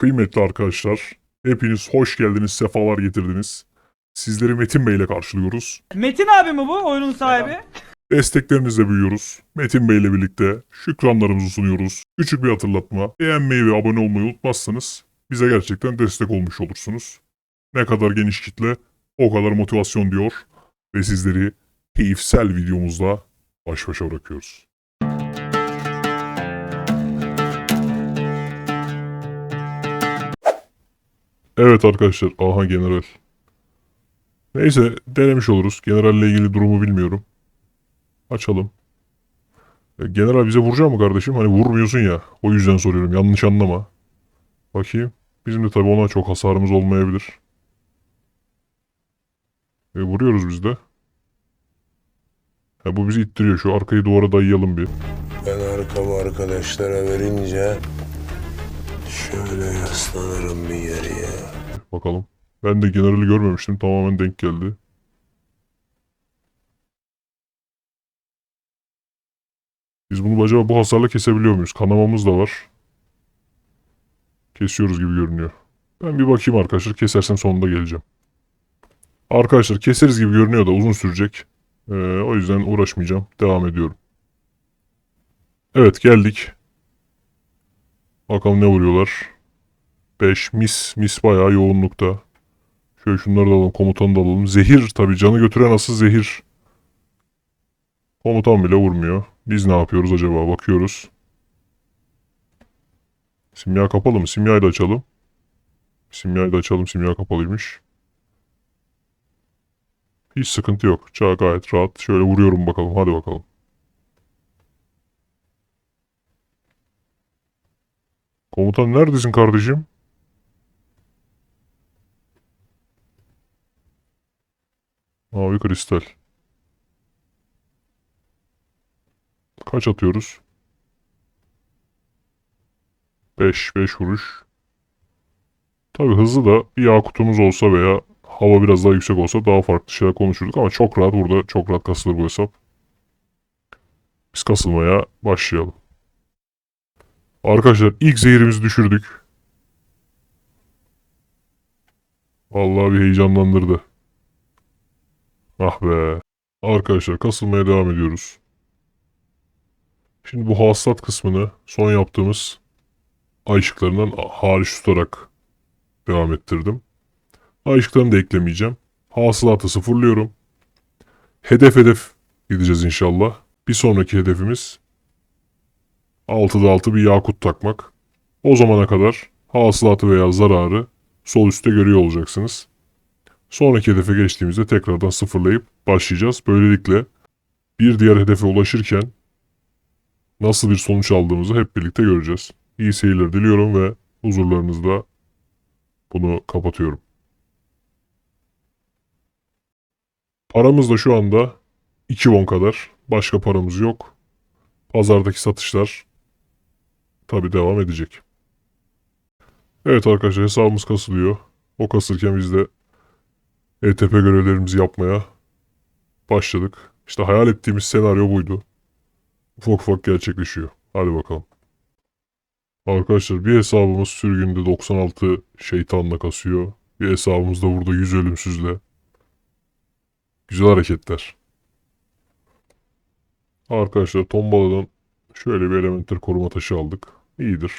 Kıymetli arkadaşlar, hepiniz hoş geldiniz, sefalar getirdiniz. Sizleri Metin Bey ile karşılıyoruz. Metin abi mi bu oyunun sahibi? Desteklerinizle büyüyoruz. Metin Bey ile birlikte şükranlarımızı sunuyoruz. Küçük bir hatırlatma. Beğenmeyi ve abone olmayı unutmazsanız bize gerçekten destek olmuş olursunuz. Ne kadar geniş kitle o kadar motivasyon diyor ve sizleri keyifsel videomuzla baş başa bırakıyoruz. Evet arkadaşlar, aha general. Neyse denemiş oluruz. Generalle ilgili durumu bilmiyorum. Açalım. E, General bize vuracak mı kardeşim? Hani vurmuyorsun ya. O yüzden soruyorum. Yanlış anlama. Bakayım. Bizim de tabii ona çok hasarımız olmayabilir. E, vuruyoruz biz de. Ha, bu bizi ittiriyor. Şu arkayı duvara dayayalım bir. Ben arkamı arkadaşlara verince şöyle yaslanırım bir yere. Bakalım. Ben de generali görmemiştim. Tamamen denk geldi. Biz bunu acaba bu hasarla kesebiliyor muyuz? Kanamamız da var. Kesiyoruz gibi görünüyor. Ben bir bakayım arkadaşlar. Kesersem sonunda geleceğim. Arkadaşlar keseriz gibi görünüyor da uzun sürecek. Ee, o yüzden uğraşmayacağım. Devam ediyorum. Evet geldik. Bakalım ne vuruyorlar. 5 mis mis bayağı yoğunlukta. Şöyle şunları da alalım komutanı da alalım. Zehir tabii canı götüren asıl zehir. Komutan bile vurmuyor. Biz ne yapıyoruz acaba bakıyoruz. Simya kapalı mı? Simyayı da açalım. Simyayı da açalım. Simya kapalıymış. Hiç sıkıntı yok. Çağ gayet rahat. Şöyle vuruyorum bakalım. Hadi bakalım. Komutan neredesin kardeşim? Mavi kristal. Kaç atıyoruz? 5, 5 vuruş. Tabi hızlı da bir yakutumuz olsa veya hava biraz daha yüksek olsa daha farklı şeyler konuşurduk ama çok rahat burada çok rahat kasılır bu hesap. Biz kasılmaya başlayalım. Arkadaşlar ilk zehirimizi düşürdük. Vallahi bir heyecanlandırdı. Ah be. Arkadaşlar kasılmaya devam ediyoruz. Şimdi bu hasılat kısmını son yaptığımız ay ışıklarından hariç tutarak devam ettirdim. Ay ışıklarını da eklemeyeceğim. Hasılatı sıfırlıyorum. Hedef hedef gideceğiz inşallah. Bir sonraki hedefimiz 6'da 6 bir yakut takmak. O zamana kadar hasılatı veya zararı sol üstte görüyor olacaksınız. Sonraki hedefe geçtiğimizde tekrardan sıfırlayıp başlayacağız. Böylelikle bir diğer hedefe ulaşırken nasıl bir sonuç aldığımızı hep birlikte göreceğiz. İyi seyirler diliyorum ve huzurlarınızda bunu kapatıyorum. Paramız da şu anda 2 won kadar. Başka paramız yok. Pazardaki satışlar tabi devam edecek. Evet arkadaşlar hesabımız kasılıyor. O kasırken biz de ETP görevlerimizi yapmaya başladık. İşte hayal ettiğimiz senaryo buydu. Ufak ufak gerçekleşiyor. Hadi bakalım. Arkadaşlar bir hesabımız sürgünde 96 şeytanla kasıyor. Bir hesabımız da burada 100 ölümsüzle. Güzel hareketler. Arkadaşlar tombaladan şöyle bir elementer koruma taşı aldık. İyidir.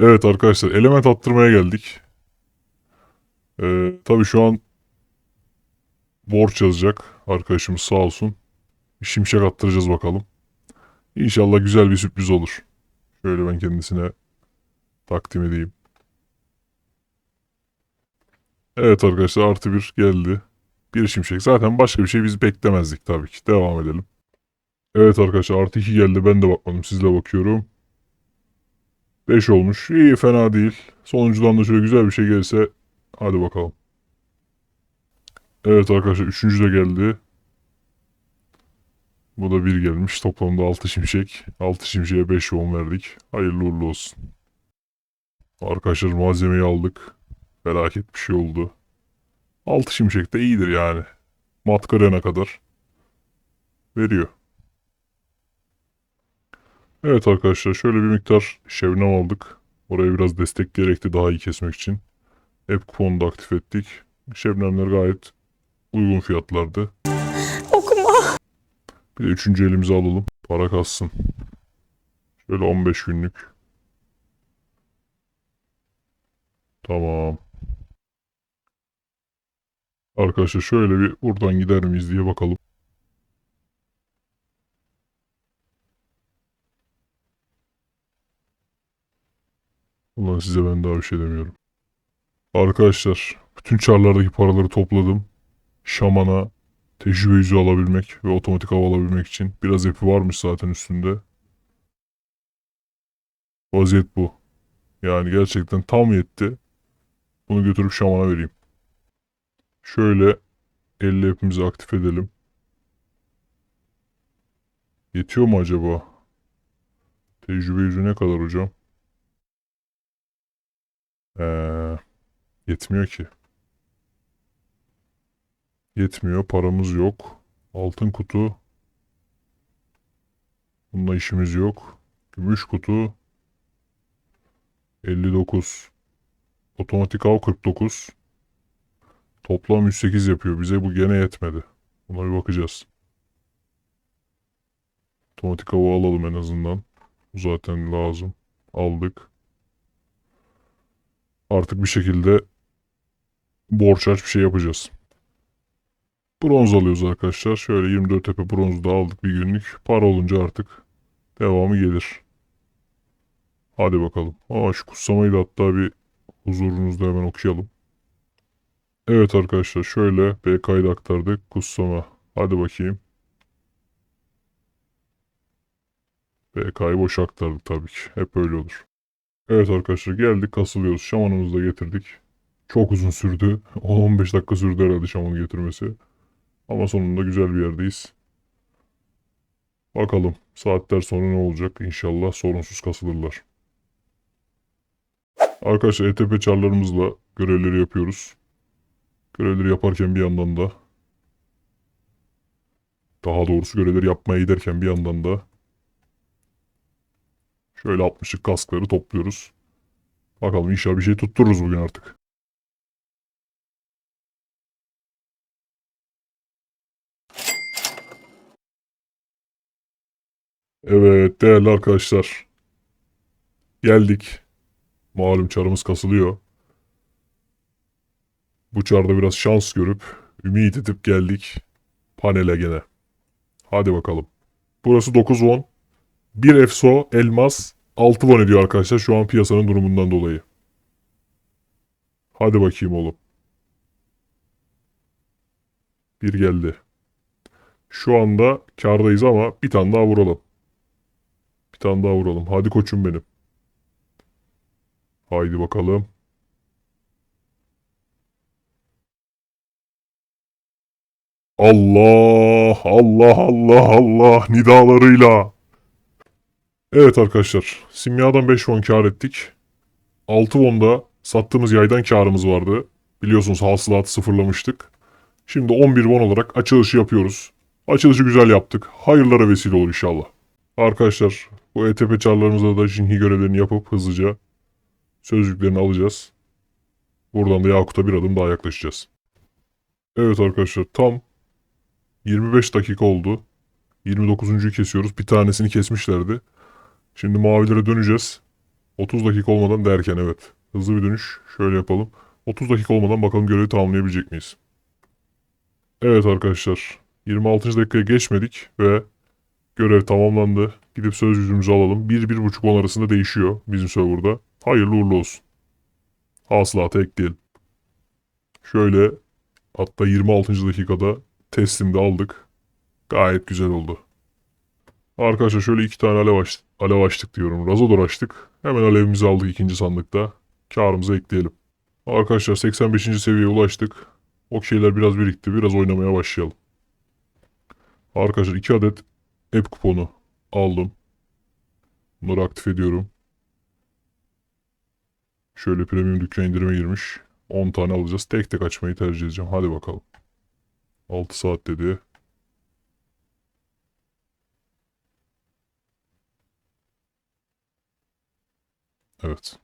Evet arkadaşlar element attırmaya geldik. Ee, tabii şu an borç yazacak arkadaşımız sağ olsun. Şimşek attıracağız bakalım. İnşallah güzel bir sürpriz olur. Şöyle ben kendisine takdim edeyim. Evet arkadaşlar artı bir geldi. Bir şimşek. Zaten başka bir şey biz beklemezdik tabii ki. Devam edelim. Evet arkadaşlar artı 2 geldi. Ben de bakmadım. Sizle bakıyorum. 5 olmuş. İyi fena değil. Sonuncudan da şöyle güzel bir şey gelirse hadi bakalım. Evet arkadaşlar üçüncü de geldi. Bu da bir gelmiş. Toplamda 6 şimşek. 6 şimşeğe 5 yoğun verdik. Hayırlı uğurlu olsun. Arkadaşlar malzemeyi aldık. Felaket bir şey oldu. 6 şimşek de iyidir yani. Matkarena kadar. Veriyor. Evet arkadaşlar şöyle bir miktar şevnem aldık. Oraya biraz destek gerekti daha iyi kesmek için. App kuponu da aktif ettik. Şebnemler gayet uygun fiyatlardı. Okuma. Bir de üçüncü elimize alalım. Para kalsın. Şöyle 15 günlük. Tamam. Arkadaşlar şöyle bir buradan gider miyiz diye bakalım. Ulan size ben daha bir şey demiyorum. Arkadaşlar bütün çarlardaki paraları topladım. Şaman'a tecrübe yüzü alabilmek ve otomatik hava alabilmek için biraz epi varmış zaten üstünde. Vaziyet bu. Yani gerçekten tam yetti. Bunu götürüp şamana vereyim. Şöyle 50 hepimizi aktif edelim. Yetiyor mu acaba? Tecrübe yüzü ne kadar hocam? Ee, yetmiyor ki. Yetmiyor. Paramız yok. Altın kutu. Bununla işimiz yok. Gümüş kutu. 59. Otomatik av 49. Toplam 108 yapıyor. Bize bu gene yetmedi. Buna bir bakacağız. Otomatik hava alalım en azından. Bu zaten lazım. Aldık. Artık bir şekilde borç aç bir şey yapacağız. Bronz alıyoruz arkadaşlar. Şöyle 24 tepe bronzu da aldık bir günlük. Para olunca artık devamı gelir. Hadi bakalım. Aa şu kutsamayı da hatta bir huzurunuzda hemen okuyalım. Evet arkadaşlar şöyle BK'yı da aktardık. Kutsama. Hadi bakayım. BK'yı boş aktardık tabii ki. Hep öyle olur. Evet arkadaşlar geldik kasılıyoruz. Şamanımızı da getirdik. Çok uzun sürdü. 10-15 dakika sürdü herhalde şamanı getirmesi. Ama sonunda güzel bir yerdeyiz. Bakalım saatler sonra ne olacak? İnşallah sorunsuz kasılırlar. Arkadaşlar ETP çarlarımızla görevleri yapıyoruz. Görevleri yaparken bir yandan da daha doğrusu görevleri yapmaya giderken bir yandan da şöyle 60'lık kaskları topluyoruz. Bakalım inşallah bir şey tuttururuz bugün artık. Evet değerli arkadaşlar. Geldik. Malum çarımız kasılıyor. Bu çarda biraz şans görüp ümit edip geldik panele gene. Hadi bakalım. Burası 9 won. 1 EFSO elmas 6 won ediyor arkadaşlar şu an piyasanın durumundan dolayı. Hadi bakayım oğlum. Bir geldi. Şu anda kardayız ama bir tane daha vuralım. Bir tane daha vuralım. Hadi koçum benim. Haydi bakalım. Allah, Allah, Allah, Allah nidalarıyla. Evet arkadaşlar, simyadan 5 won kar ettik. 6 won'da sattığımız yaydan karımız vardı. Biliyorsunuz hasılatı sıfırlamıştık. Şimdi 11 won olarak açılışı yapıyoruz. Açılışı güzel yaptık. Hayırlara vesile olur inşallah. Arkadaşlar bu ETP çarlarımızda da Jinhi görevlerini yapıp hızlıca sözcüklerini alacağız. Buradan da Yakut'a bir adım daha yaklaşacağız. Evet arkadaşlar tam 25 dakika oldu. 29.'yu kesiyoruz. Bir tanesini kesmişlerdi. Şimdi mavilere döneceğiz. 30 dakika olmadan derken evet. Hızlı bir dönüş. Şöyle yapalım. 30 dakika olmadan bakalım görevi tamamlayabilecek miyiz? Evet arkadaşlar. 26. dakikaya geçmedik ve görev tamamlandı. Gidip söz yüzümüzü alalım. 1-1.5 won arasında değişiyor bizim serverda. Hayırlı uğurlu olsun. Hasılatı ekleyelim. Şöyle hatta 26. dakikada teslimde aldık. Gayet güzel oldu. Arkadaşlar şöyle iki tane alev, aç, alev açtık diyorum. Razodor açtık. Hemen alevimizi aldık ikinci sandıkta. Karımızı ekleyelim. Arkadaşlar 85. seviyeye ulaştık. Okeyler biraz birikti. Biraz oynamaya başlayalım. Arkadaşlar 2 adet app kuponu aldım. Bunları aktif ediyorum. Şöyle premium dükkan indirime girmiş. 10 tane alacağız. Tek tek açmayı tercih edeceğim. Hadi bakalım. 6 saat dedi. Evet.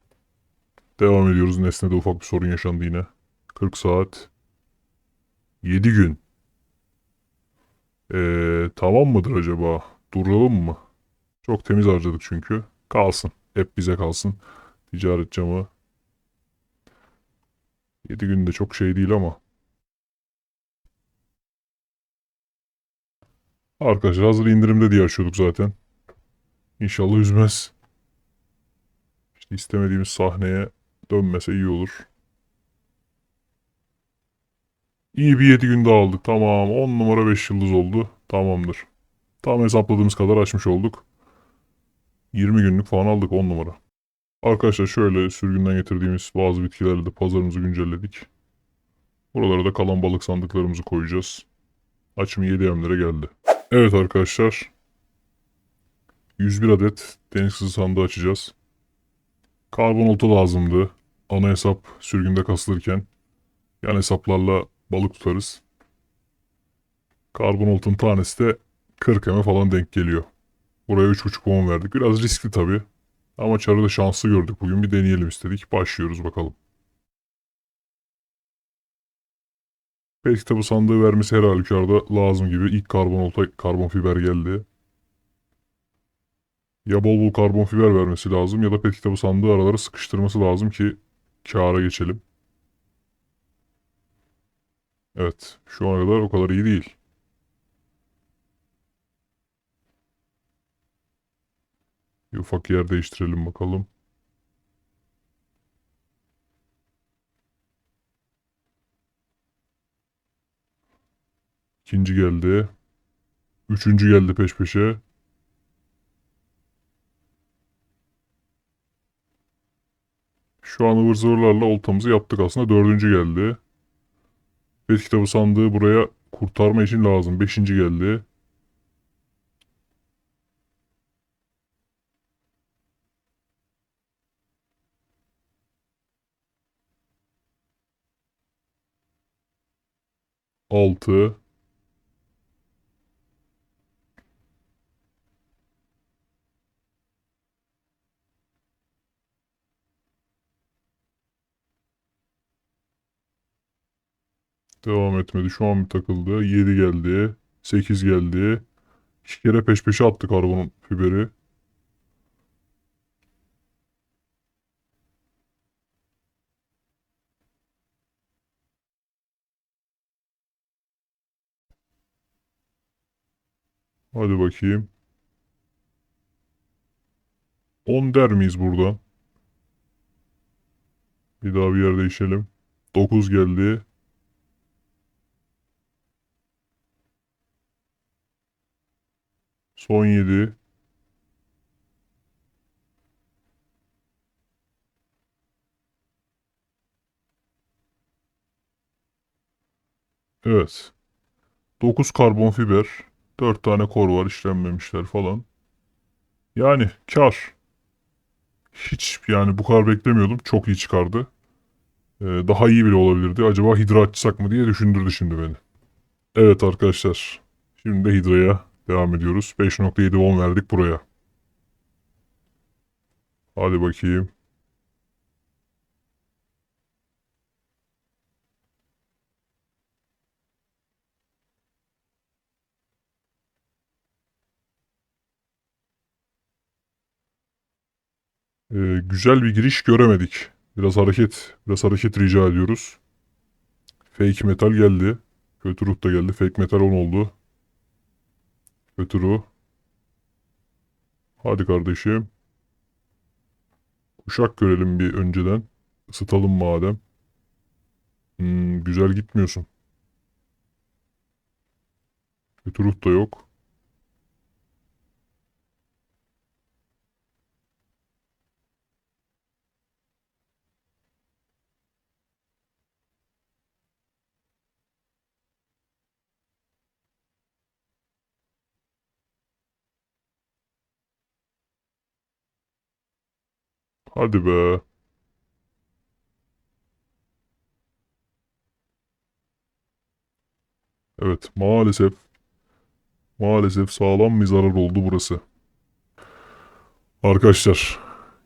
Devam ediyoruz. Nesne'de ufak bir sorun yaşandı yine. 40 saat. 7 gün. Ee, tamam mıdır acaba? Duralım mı? Çok temiz harcadık çünkü. Kalsın. Hep bize kalsın. Ticaret camı. 7 gün de çok şey değil ama. Arkadaşlar hazır indirimde diye açıyorduk zaten. İnşallah üzmez. İstemediğimiz sahneye dönmese iyi olur. İyi bir 7 gün daha aldık. Tamam 10 numara 5 yıldız oldu. Tamamdır. Tam hesapladığımız kadar açmış olduk. 20 günlük falan aldık 10 numara. Arkadaşlar şöyle sürgünden getirdiğimiz bazı bitkilerle de pazarımızı güncelledik. Buralara da kalan balık sandıklarımızı koyacağız. Açım 7 emlere geldi. Evet arkadaşlar. 101 adet deniz kızı sandığı açacağız. Karbon olta lazımdı. Ana hesap sürgünde kasılırken yan hesaplarla balık tutarız. Karbon oltanın tanesi de 40 eme falan denk geliyor. Buraya 3.5 won verdik. Biraz riskli tabii. Ama çarıda şanslı gördük bugün. Bir deneyelim istedik. Başlıyoruz bakalım. Pet kitabı sandığı vermesi her halükarda lazım gibi. İlk karbon olta, karbon fiber geldi. Ya bol bol karbon fiber vermesi lazım ya da pet kitabı sandığı aralara sıkıştırması lazım ki kâra geçelim. Evet, şu ana kadar o kadar iyi değil. Bir ufak yer değiştirelim bakalım. İkinci geldi. Üçüncü geldi peş peşe. Şu an ıvır zıvırlarla oltamızı yaptık aslında. Dördüncü geldi. Pet kitabı sandığı buraya kurtarma için lazım. Beşinci geldi. Altı. Devam etmedi. Şu an bir takıldı. 7 geldi. 8 geldi. İki kere peş peşe attı karbon fiberi. Hadi bakayım. 10 der miyiz buradan? Bir daha bir yer değişelim. 9 geldi. Son 7. Evet. 9 karbon fiber. 4 tane kor var işlenmemişler falan. Yani kar. Hiç yani bu kadar beklemiyordum. Çok iyi çıkardı. Ee, daha iyi bile olabilirdi. Acaba hidra açsak mı diye düşündürdü şimdi beni. Evet arkadaşlar. Şimdi de hidraya devam ediyoruz. 5.7 won verdik buraya. Hadi bakayım. Ee, güzel bir giriş göremedik. Biraz hareket, biraz hareket rica ediyoruz. Fake metal geldi. Kötü ruh da geldi. Fake metal 10 oldu. Kötü ruh. Hadi kardeşim. Uşak görelim bir önceden. Isıtalım madem. Hmm, güzel gitmiyorsun. Kötü ruh da yok. Hadi be. Evet maalesef maalesef sağlam bir zarar oldu burası. Arkadaşlar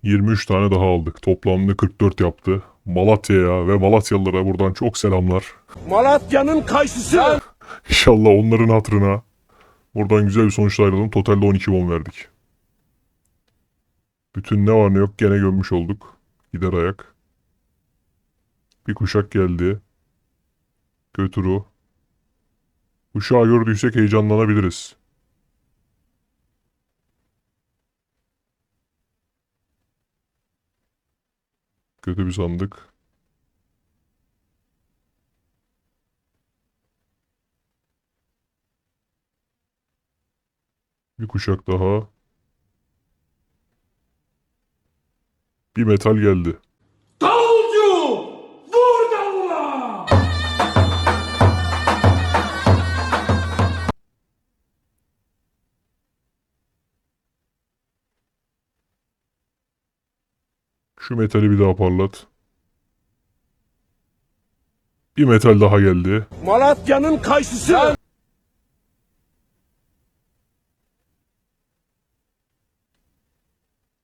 23 tane daha aldık. Toplamda 44 yaptı. Malatya'ya ve Malatyalılara buradan çok selamlar. Malatya'nın kayısısı. İnşallah onların hatırına buradan güzel bir sonuçla ayrılalım. Totalde 12 won verdik. Bütün ne var ne yok gene gömmüş olduk. Gider ayak. Bir kuşak geldi. Götürü. Kuşağı gördüysek heyecanlanabiliriz. Kötü bir sandık. Bir kuşak daha. Bir metal geldi. Şu metali bir daha parlat. Bir metal daha geldi. Malatya'nın kayısısı.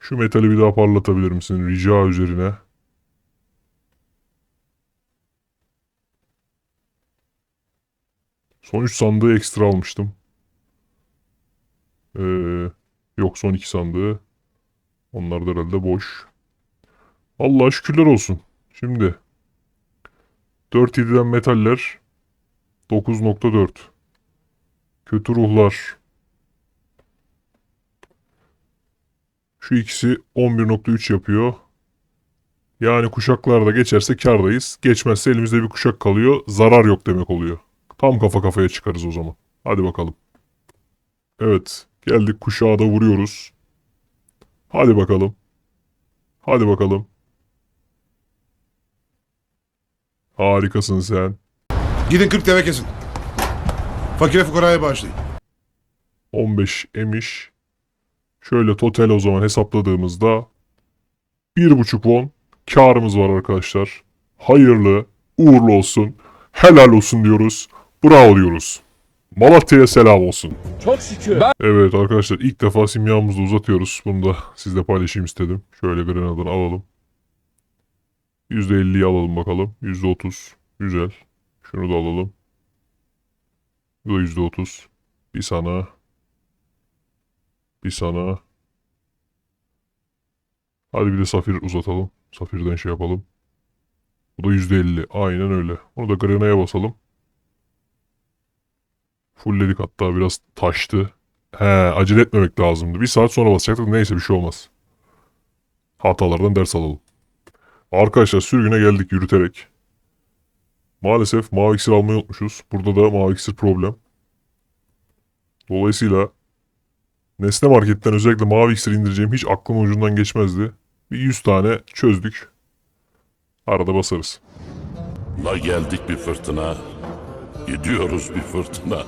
Şu metali bir daha parlatabilir misin rica üzerine? Son 3 sandığı ekstra almıştım. Ee, yok son 2 sandığı. Onlar da herhalde boş. Allah şükürler olsun. Şimdi 4-7'den metaller 9.4 Kötü ruhlar Şu ikisi 11.3 yapıyor. Yani kuşaklarda geçerse kardayız. Geçmezse elimizde bir kuşak kalıyor. Zarar yok demek oluyor. Tam kafa kafaya çıkarız o zaman. Hadi bakalım. Evet. Geldik kuşağa da vuruyoruz. Hadi bakalım. Hadi bakalım. Harikasın sen. Gidin 40 deve kesin. Fakire fukaraya bağışlayın. 15 emiş. Şöyle total o zaman hesapladığımızda 1.5 won karımız var arkadaşlar. Hayırlı, uğurlu olsun, helal olsun diyoruz. Bravo diyoruz. Malatya'ya selam olsun. Çok şükür. Evet arkadaşlar ilk defa simyamızı uzatıyoruz. Bunu da sizle paylaşayım istedim. Şöyle bir adını alalım. %50'yi alalım bakalım. %30. Güzel. Şunu da alalım. Bu da %30. Bir sana. Bir sana. Hadi bir de safir uzatalım. Safirden şey yapalım. Bu da %50. Aynen öyle. Onu da grenaya basalım. Fullledik hatta biraz taştı. He acele etmemek lazımdı. Bir saat sonra basacaktık. Neyse bir şey olmaz. Hatalardan ders alalım. Arkadaşlar sürgüne geldik yürüterek. Maalesef mavi iksir almayı unutmuşuz. Burada da mavi iksir problem. Dolayısıyla Nesne Market'ten özellikle mavi iksir indireceğim hiç aklım ucundan geçmezdi. Bir 100 tane çözdük. Arada basarız. La geldik bir fırtına, gidiyoruz bir fırtına.